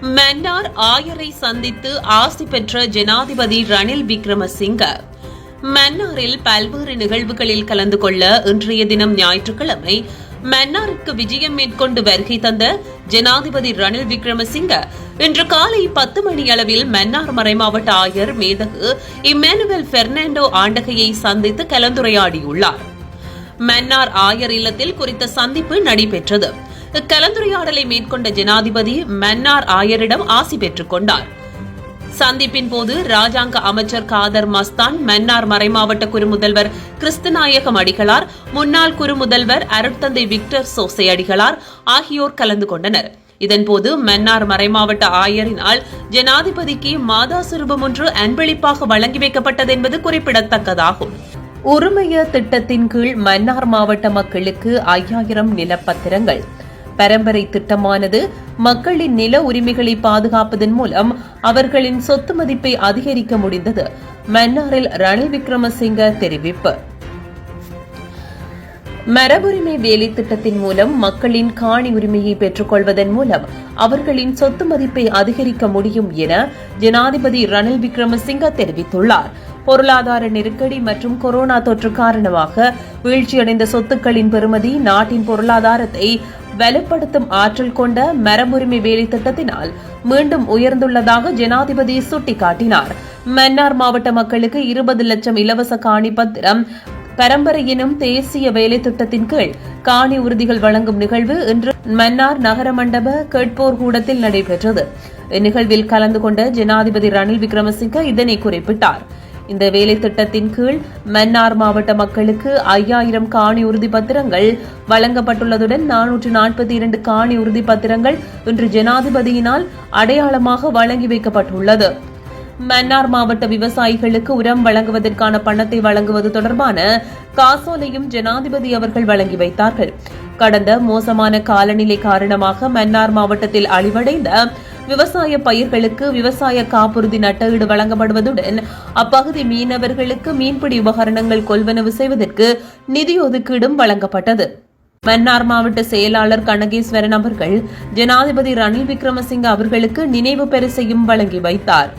மன்னார் ஆயரை சந்தித்து ஆசி பெற்ற ஜனாதிபதி ரணில் விக்ரமசிங்க. மன்னாரில் பல்வேறு நிகழ்வுகளில் கலந்து கொள்ள இன்றைய தினம் ஞாயிற்றுக்கிழமை மன்னாருக்கு விஜயம் மேற்கொண்டு வருகை தந்த ஜனாதிபதி ரணில் விக்ரமசிங்க இன்று காலை பத்து மணி அளவில் மன்னார் மறைமாவட்ட ஆயர் மேதகு இம்மானுவேல் பெர்னாண்டோ ஆண்டகையை சந்தித்து கலந்துரையாடியுள்ளார். மன்னார் ஆயர் இல்லத்தில் குறித்த சந்திப்பு நடைபெற்றது. இக்கலந்துரையாடலை மேற்கொண்ட ஜனாதிபதி மன்னார் ஆயரிடம் ஆசி பெற்றுக் கொண்டார். சந்திப்பின் போது ராஜாங்க அமைச்சர் காதர் மஸ்தான் மன்னார் மறைமாவட்ட குறுமுதல்வர் கிறிஸ்துநாயகம் அடிகளார் முன்னாள் குறுமுதல்வர் அருட்தந்தை விக்டர் சோசை அடிகளார் ஆகியோர் கலந்து கொண்டனர். இதன்போது மன்னார் மறைமாவட்ட ஆயரினால் ஜனாதிபதிக்கு மாதா சுரூபம் ஒன்று அன்பளிப்பாக வழங்கி வைக்கப்பட்டது என்பது குறிப்பிடத்தக்கதாகும். உரிமைய திட்டத்தின் கீழ் மன்னார் மாவட்ட மக்களுக்கு ஐயாயிரம் நிலப்பத்திரங்கள் பரம்பரை திட்டமானது மக்களின் நில உரிமைகளை பாதுகாப்பதன் மூலம் அவர்களின் சொத்து மதிப்பை அதிகரிக்க முடிந்தது. மன்னாரில் ரணில் விக்ரமசிங்க தெரிவிப்பு. மரபுரிமை வேலை திட்டத்தின் மூலம் மக்களின் காணி உரிமையை பெற்றுக்கொள்வதன் மூலம் அவர்களின் சொத்து மதிப்பை அதிகரிக்க முடியும் என ஜனாதிபதி ரணில் விக்ரமசிங்க தெரிவித்துள்ளார். பொருளாதார நெருக்கடி மற்றும் கொரோனா தொற்று காரணமாக வீழ்ச்சியடைந்த சொத்துக்களின் பெறுமதி நாட்டின் பொருளாதாரத்தை வலுப்படுத்தும் ஆற்றல் கொண்ட மரபுரிமை வேலை திட்டத்தினால் மீண்டும் உயர்ந்துள்ளதாக ஜனாதிபதி சுட்டிக்காட்டினார். மன்னார் மாவட்ட மக்களுக்கு இருபது லட்சம் இலவச காணி பத்திரம் பரம்பரை எனும் தேசிய வேலை திட்டத்தின் கீழ் காணி உறுதிகள் வழங்கும் நிகழ்வு இன்று மன்னார் நகர மண்டப கேட்போர் கூடத்தில் நடைபெற்றது. இந்நிகழ்வில் கலந்து கொண்ட ஜனாதிபதி ரணில் விக்ரமசிங்க இதனை குறிப்பிட்டார். இந்த வேலை திட்டத்தின் கீழ் மன்னார் மாவட்ட மக்களுக்கு ஐயாயிரம் காணி உறுதி பத்திரங்கள் வழங்கப்பட்டுள்ளதுடன் நானூற்று நாற்பத்தி இரண்டு காணி உறுதி பத்திரங்கள் இன்று ஜனாதிபதியினால் அடையாளமாக வழங்கி வைக்கப்பட்டுள்ளது. மன்னார் மாவட்ட விவசாயிகளுக்கு உரம் வழங்குவதற்கான பணத்தை வழங்குவது தொடர்பான காசோலையும் ஜனாதிபதி அவர்கள் வழங்கி வைத்தார்கள். கடந்த மோசமான காலநிலை காரணமாக மன்னார் மாவட்டத்தில் அழிவடைந்த விவசாய பயிர்களுக்கு விவசாய காப்புறுதி நட்டஈடு வழங்கப்படுவதுடன் அப்பகுதி மீனவர்களுக்கு மீன்பிடி உபகரணங்கள் கொள்வனவு செய்வதற்கு நிதி ஒதுக்கீடும் வழங்கப்பட்டது. மன்னார் மாவட்ட செயலாளர் கனகேஸ்வரன் அவர்கள் ஜனாதிபதி ரணில் விக்ரமசிங்க அவர்களுக்கு நினைவு பரிசையும் வழங்கி வைத்தார்.